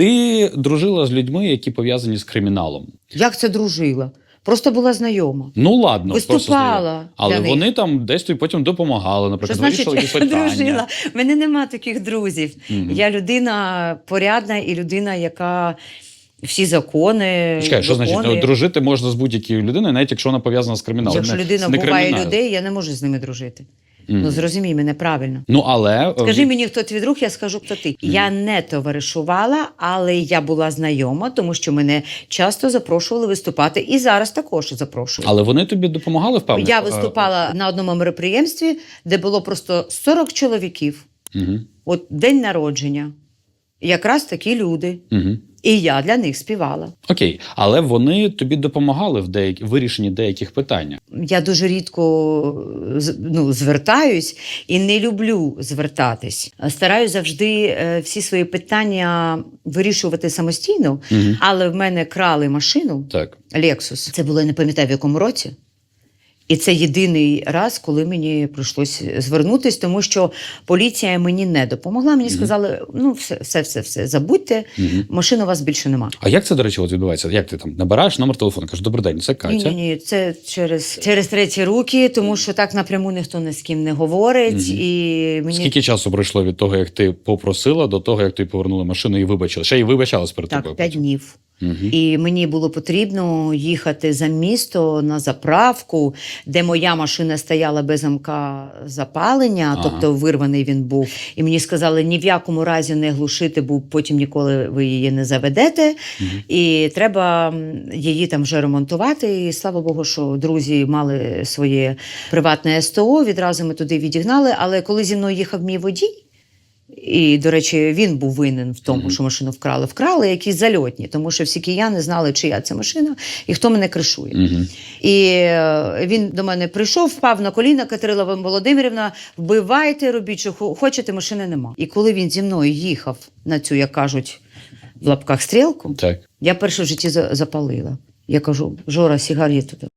Ти дружила з людьми, які пов'язані з криміналом. Як це дружила? Просто була знайома. Ну ладно, просто Виступала але для них. вони там десь тобі потім допомагали, Що наприклад, значить вирішили якісь питання. дружила? У мене нема таких друзів. Мгм. Я людина порядна і людина, яка всі закони. Чекай, що значить ну, дружити можна з будь-якою людиною, навіть якщо вона пов'язана з криміналом. Якщо людина не буває кримінал. людей, я не можу з ними дружити. Ну зрозумій мене правильно. Ну але Скажи е, мені, хто твій друг, я скажу, хто ти. Я не товаришувала, але я була знайома, тому що мене часто запрошували виступати, і зараз також запрошують. але вони тобі допомагали впевнено. Я виступала на одному мероприємстві, де було просто 40 чоловіків. Угу. От день народження. Якраз такі люди. Угу. І я для них співала. Окей, але вони тобі допомагали в деякі вирішенні деяких питань. Я дуже рідко ну, звертаюсь і не люблю звертатись. Стараюсь завжди е, всі свої питання вирішувати самостійно, Угу. але в мене крали машину Так. Lexus. Це було я не пам'ятаю в якому році. І це єдиний раз, коли мені прийшлось звернутися, тому що поліція мені не допомогла. Мені сказали: ну, все, все, все, все, забудьте, машин у вас більше нема. А як це, до речі, от відбувається? Як ти там набираєш номер телефону? Кажеш, добрий день, це Катя. Ні, ні, ні, це через, через треті руки, тому що так напряму ніхто ні з ким не говорить. І мені Скільки часу пройшло від того, як ти попросила, до того, як ти повернула машину і вибачила? Ще й вибачалась перед тобою. так, п'ять днів. Угу. І мені було потрібно їхати за місто на заправку, де моя машина стояла без замка запалення, Ага. тобто вирваний він був. І мені сказали, ні в якому разі не глушити, бо потім ніколи ви її не заведете. І треба її там вже ремонтувати. І слава Богу, що друзі мали своє приватне СТО. Відразу ми туди відігнали. Але коли зі мною їхав мій водій. І, до речі, він був винен в тому, Мгм. що машину вкрали. Вкрали якісь зальотні, тому що всі кияни знали, чия це машина і хто мене кришує. Угу. І е, він до мене прийшов, впав на коліна, Катерина Володимирівна, вбивайте, робіть, що хочете, машини нема. І коли він зі мною їхав на цю, як кажуть, в лапках стрілку, Так. я перше в житті запалила. Я кажу: Жора, сигарету. дай».